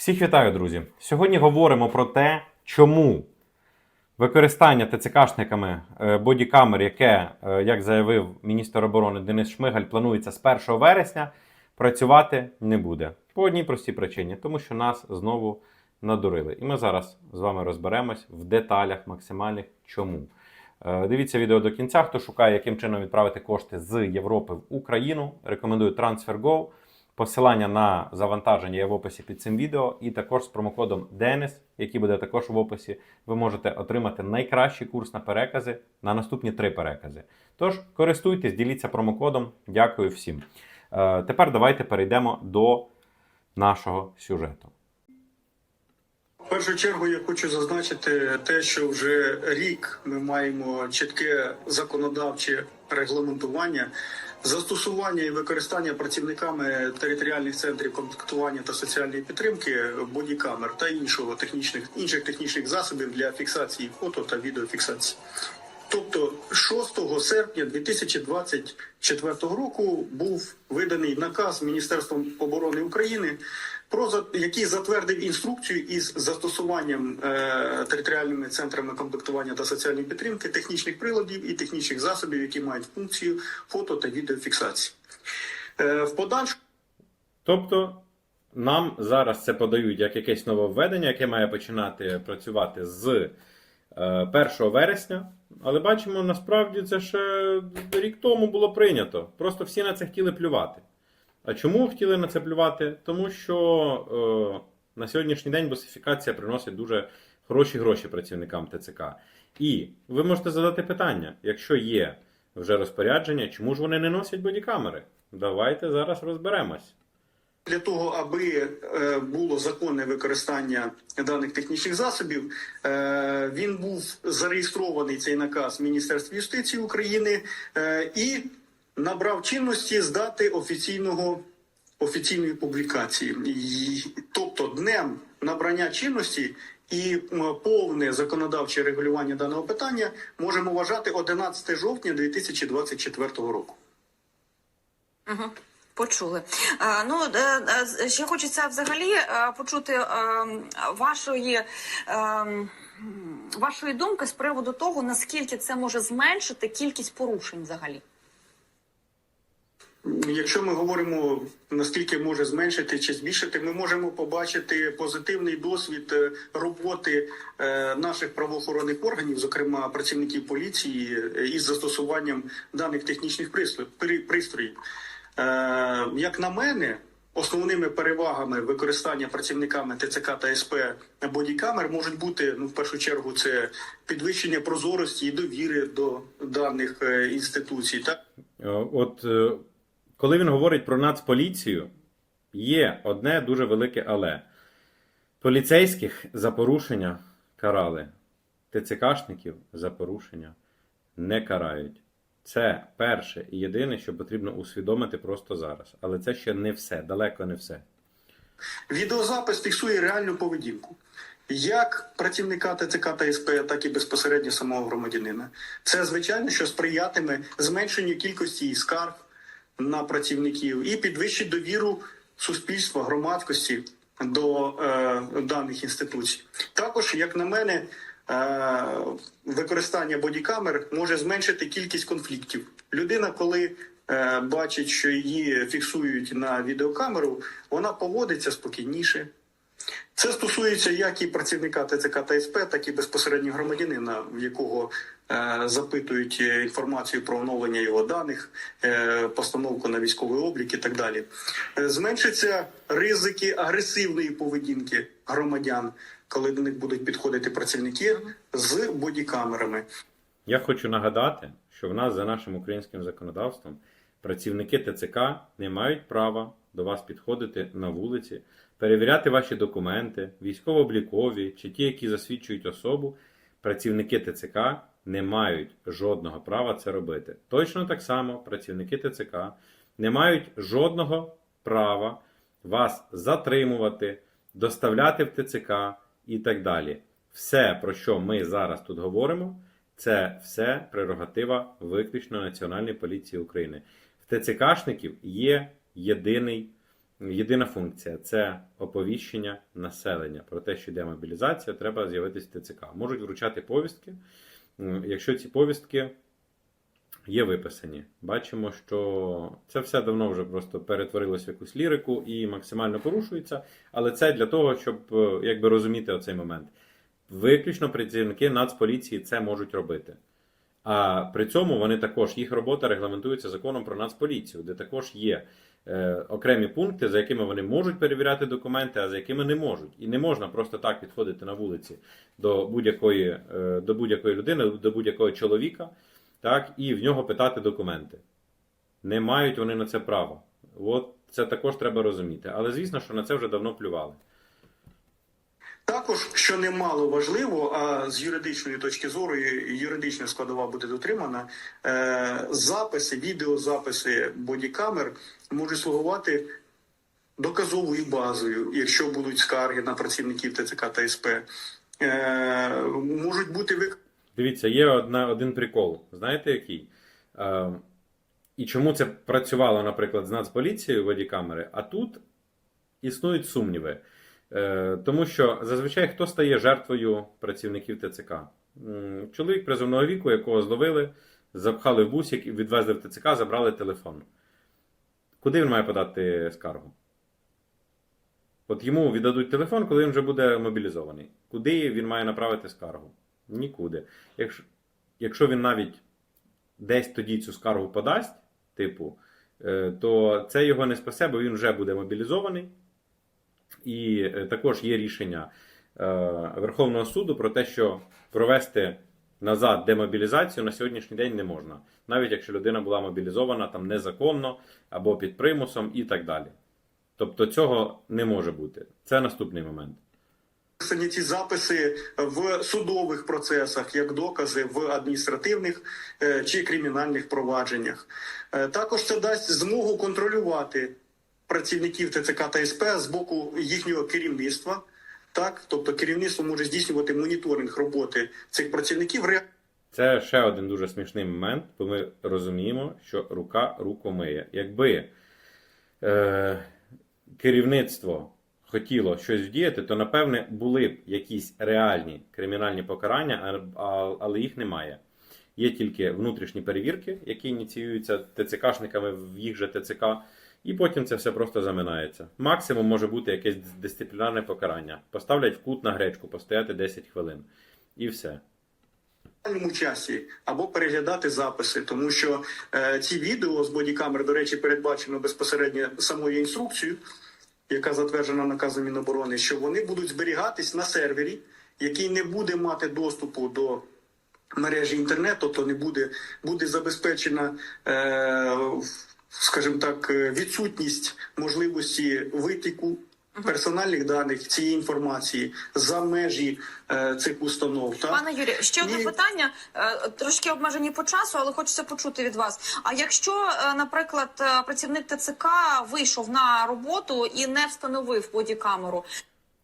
Всіх вітаю, друзі! Сьогодні говоримо про те, чому використання ТЦКшниками е, бодікамер, яке, е, як заявив міністр оборони Денис Шмигаль, планується з 1 вересня, працювати не буде. По одній простій причині, тому що нас знову надурили. І ми зараз з вами розберемось в деталях максимальних чому. Е, Дивіться відео до кінця. Хто шукає, яким чином відправити кошти з Європи в Україну, рекомендую TransferGo. Посилання на завантаження є в описі під цим відео, і також з промокодом DENIS, який буде також в описі, ви можете отримати найкращий курс на перекази на наступні три перекази. Тож користуйтесь, діліться промокодом. Дякую всім. Е, тепер давайте перейдемо до нашого сюжету. В першу чергу я хочу зазначити те, що вже рік ми маємо чітке законодавче регламентування, застосування і використання працівниками територіальних центрів контактування та соціальної підтримки бодікамер та іншого технічних інших технічних засобів для фіксації фото та відеофіксації. Тобто 6 серпня 2024 року був виданий наказ Міністерством оборони України, про який затвердив інструкцію із застосуванням е, територіальними центрами комплектування та соціальної підтримки технічних приладів і технічних засобів, які мають функцію фото та відеофіксації. Е, в подальшому Тобто нам зараз це подають як якесь нововведення, яке має починати працювати з е, 1 вересня. Але бачимо, насправді це ще рік тому було прийнято. Просто всі на це хотіли плювати. А чому хотіли на це плювати? Тому що е, на сьогоднішній день босифікація приносить дуже хороші гроші працівникам ТЦК. І ви можете задати питання: якщо є вже розпорядження, чому ж вони не носять бодікамери? Давайте зараз розберемось. Для того, аби е, було законне використання даних технічних засобів, е, він був зареєстрований цей наказ в Міністерстві юстиції України е, і набрав чинності з дати офіційного офіційної публікації. Тобто, днем набрання чинності і повне законодавче регулювання даного питання можемо вважати 11 жовтня 2024 року. Угу. Почули. Ну, е, е, ще хочеться взагалі е, почути вашої, вашої думки з приводу того, наскільки це може зменшити кількість порушень взагалі. Якщо ми говоримо наскільки може зменшити чи збільшити, ми можемо побачити позитивний досвід роботи наших правоохоронних органів, зокрема працівників поліції, із застосуванням даних технічних пристрої- пристроїв. Е, Як на мене, основними перевагами використання працівниками ТЦК та СП бодікамер можуть бути ну в першу чергу це підвищення прозорості і довіри до даних е, інституцій. Так Е, От коли він говорить про нацполіцію, є одне дуже велике але. Поліцейських за порушення карали, ТЦКшників за порушення не карають. Це перше і єдине, що потрібно усвідомити просто зараз. Але це ще не все, далеко не все. Відеозапис фіксує реальну поведінку. Як працівника ТЦК та СП, так і безпосередньо самого громадянина. Це звичайно, що сприятиме зменшенню кількості скарг на працівників і підвищить довіру суспільства, громадськості до е, даних інституцій. Також, як на мене, використання бодікамер може зменшити кількість конфліктів. Людина, коли е, бачить, що її фіксують на відеокамеру, вона поводиться спокійніше. Це стосується як і працівника ТЦК та СП, так і безпосередньо громадянина, в якого е, запитують інформацію про оновлення його даних, е, постановку на військовий облік і так далі. Зменшаться ризики агресивної поведінки громадян, коли до них будуть підходити працівники з бодікамерами. Я хочу нагадати, що в нас за нашим українським законодавством працівники ТЦК не мають права до вас підходити на вулиці, перевіряти ваші документи, військово-облікові чи ті, які засвідчують особу. Працівники ТЦК не мають жодного права це робити. Точно так само працівники ТЦК не мають жодного права вас затримувати, доставляти в ТЦК і так далі. Все, про що ми зараз тут говоримо, це все прерогатива виключно Національної поліції України. В ТЦКшників є єдиний єдина функція це оповіщення населення про те, що йде мобілізація, треба з'явитись в ТЦК. Можуть вручати повістки, якщо ці повістки є виписані. Бачимо, що це все давно вже просто перетворилось в якусь лірику і максимально порушується. Але це для того, щоб е, якби розуміти оцей момент. Виключно працівники Нацполіції це можуть робити. А при цьому вони також їх робота регламентується законом про Нацполіцію, де також є е, окремі пункти, за якими вони можуть перевіряти документи, а за якими не можуть. І не можна просто так підходити на вулиці до будь-якої, е, до будь-якої людини, до будь-якого чоловіка, так, і в нього питати документи. Не мають вони на це права. От це також треба розуміти. Але звісно, що на це вже давно плювали. Також, що немало важливо, а з юридичної точки зору юридична складова буде дотримана, е, записи, відеозаписи бодікамер можуть слугувати доказовою базою, якщо будуть скарги на працівників ТЦК та СП. Е, можуть бути вик... Дивіться, є одна, один прикол. Знаєте який? Е, і чому це працювало, наприклад, з Нацполіцією водікамери, а тут існують сумніви. Е, тому що зазвичай хто стає жертвою працівників ТЦК? Чоловік призовного віку, якого зловили, запхали в бусик, і відвезли в ТЦК, забрали телефон. Куди він має подати скаргу? От йому віддадуть телефон, коли він вже буде мобілізований. Куди він має направити скаргу? Нікуди. Якщо, якщо він навіть десь тоді цю скаргу подасть, типу, е, то це його не спасе, бо він вже буде мобілізований. І е, також є рішення е, Верховного суду про те, що провести назад демобілізацію на сьогоднішній день не можна, навіть якщо людина була мобілізована там незаконно або під примусом і так далі. Тобто цього не може бути. Це наступний момент. Виписані ці записи в судових процесах як докази в адміністративних е, чи кримінальних провадженнях. Е, Також це дасть змогу контролювати працівників ТЦК та СП з боку їхнього керівництва. Так, тобто керівництво може здійснювати моніторинг роботи цих працівників. Це ще один дуже смішний момент, бо ми розуміємо, що рука руку миє. Якби е, керівництво хотіло щось вдіяти, то напевне були б якісь реальні кримінальні покарання, але їх немає. Є тільки внутрішні перевірки, які ініціюються ТЦКшниками в їх же ТЦК, і потім це все просто заминається. Максимум може бути якесь дисциплінарне покарання. Поставлять в кут на гречку, постояти 10 хвилин. І все. часі або переглядати записи, тому що е, ці відео з бодікамер, до речі, передбачено безпосередньо самою інструкцією, яка затверджена наказом Міноборони, що вони будуть зберігатись на сервері, який не буде мати доступу до мережі інтернету, тобто не буде, буде забезпечена. Е, Скажімо так, е, відсутність можливості витіку персональних даних цієї інформації за межі е, цих установ. Так? Пане Юрію, ще одне Ні. питання, е, трошки обмежені по часу, але хочеться почути від вас. А якщо, е, наприклад, е, працівник ТЦК вийшов на роботу і не встановив бодікамеру,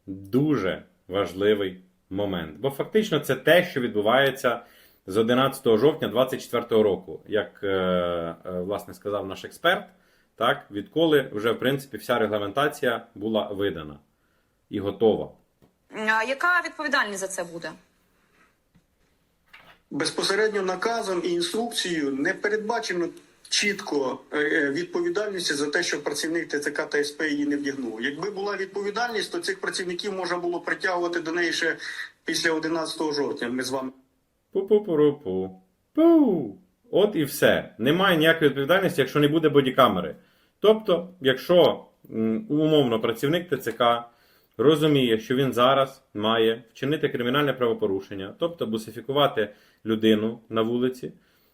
дуже важливий момент. Бо фактично це те, що відбувається з 11 жовтня 2024 року, як е, е, власне сказав наш експерт, так, відколи вже в принципі вся регламентація була видана і готова. а яка відповідальність за це буде? Безпосередньо наказом і інструкцією не передбачено чітко е, е, відповідальності за те, що працівник ТЦК та СП її не вдягнув. Якби була відповідальність, то цих працівників можна було притягувати до неї ще після 11 жовтня. Ми з вами Пу-пу-пу-пу. Пу. От і все. Немає ніякої відповідальності, якщо не буде бодікамери. Тобто, якщо умовно працівник ТЦК розуміє, що він зараз має вчинити кримінальне правопорушення, тобто бусифікувати людину на вулиці,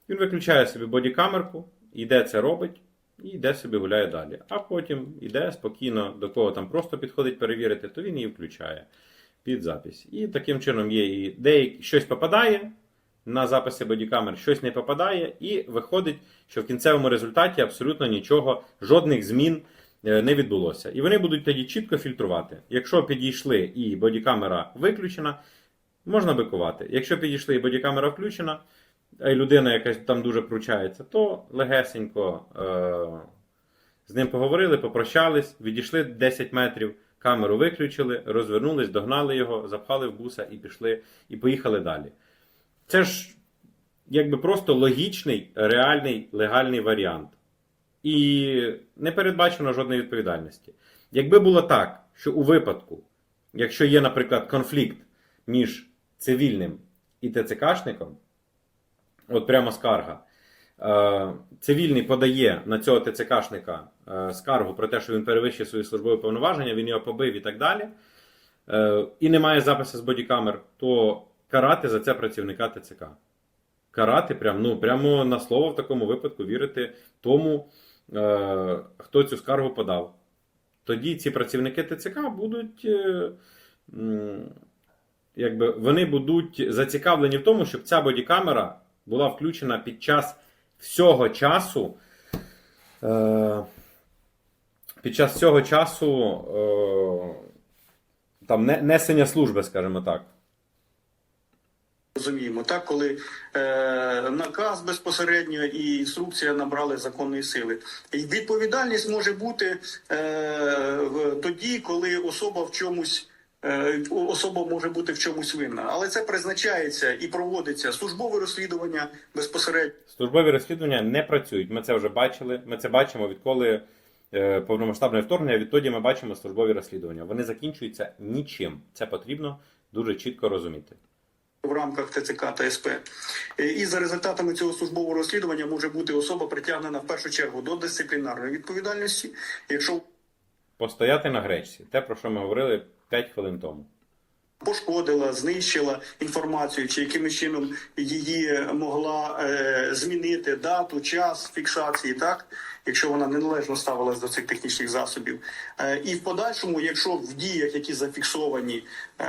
він виключає собі бодікамерку, йде це робить, і йде собі гуляє далі. А потім йде спокійно до кого там просто підходить перевірити, то він її включає під запись. І таким чином є і деякі щось попадає на записи бодікамер, щось не попадає, і виходить, що в кінцевому результаті абсолютно нічого, жодних змін е, не відбулося. І вони будуть тоді чітко фільтрувати. Якщо підійшли і бодікамера виключена, можна бикувати. Якщо підійшли і бодікамера включена, а й людина якась там дуже пручається, то легесенько. Е- З ним поговорили, попрощались, відійшли 10 метрів, камеру виключили, розвернулись, догнали його, запхали в буса і пішли, і поїхали далі. Це ж якби просто логічний, реальний, легальний варіант. І не передбачено жодної відповідальності. Якби було так, що у випадку, якщо є, наприклад, конфлікт між цивільним і ТЦКшником, от прямо скарга, е, цивільний подає на цього ТЦКшника е, скаргу про те, що він перевищує свої службові повноваження, він його побив і так далі, е, і немає запису з бодікамер, то карати за це працівника ТЦК. Карати прям, ну, прямо на слово в такому випадку вірити тому, е, хто цю скаргу подав. Тоді ці працівники ТЦК будуть. Е, якби вони будуть зацікавлені в тому, щоб ця бодікамера була включена під час всього часу. Е, під час всього часу е, там, не- несення служби, скажімо так. Розуміємо, так, коли е, наказ безпосередньо і інструкція набрали законної сили. І відповідальність може бути е, тоді, коли особа в чомусь. е, Особа може бути в чомусь винна, але це призначається і проводиться службове розслідування безпосередньо. Службові розслідування не працюють. Ми це вже бачили. Ми це бачимо відколи е, повномасштабне вторгнення. Відтоді ми бачимо службові розслідування. Вони закінчуються нічим. Це потрібно дуже чітко розуміти. В рамках ТЦК та СП. Е, І за результатами цього службового розслідування може бути особа притягнена в першу чергу до дисциплінарної відповідальності, якщо Постояти на гречці. Те, про що ми говорили 5 хвилин тому. Пошкодила, знищила інформацію, чи якимось чином її могла е, змінити дату, час фіксації, так якщо вона неналежно ставилась до цих технічних засобів. Е, і в подальшому, якщо в діях, які зафіксовані е,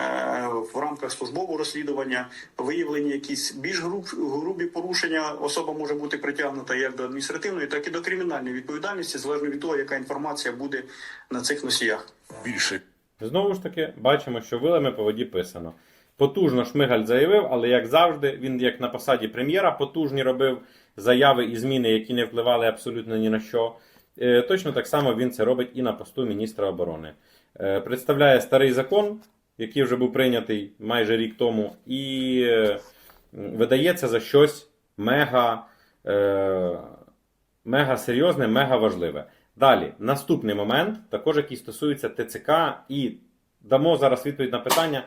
в рамках службового розслідування, виявлені якісь більш груб, грубі порушення, особа може бути притягнута як до адміністративної, так і до кримінальної відповідальності, залежно від того, яка інформація буде на цих носіях. більше Знову ж таки, бачимо, що вилами по воді писано. Потужно Шмигаль заявив, але як завжди, він, як на посаді прем'єра, потужні робив заяви і зміни, які не впливали абсолютно ні на що. Е, Точно так само він це робить і на посту міністра оборони. Е, Представляє старий закон, який вже був прийнятий майже рік тому, і е, видається за щось мега, мега серйозне, мега важливе. Далі, наступний момент, також який стосується ТЦК, і дамо зараз відповідь на питання,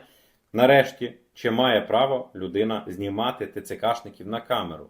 нарешті, чи має право людина знімати ТЦКшників на камеру.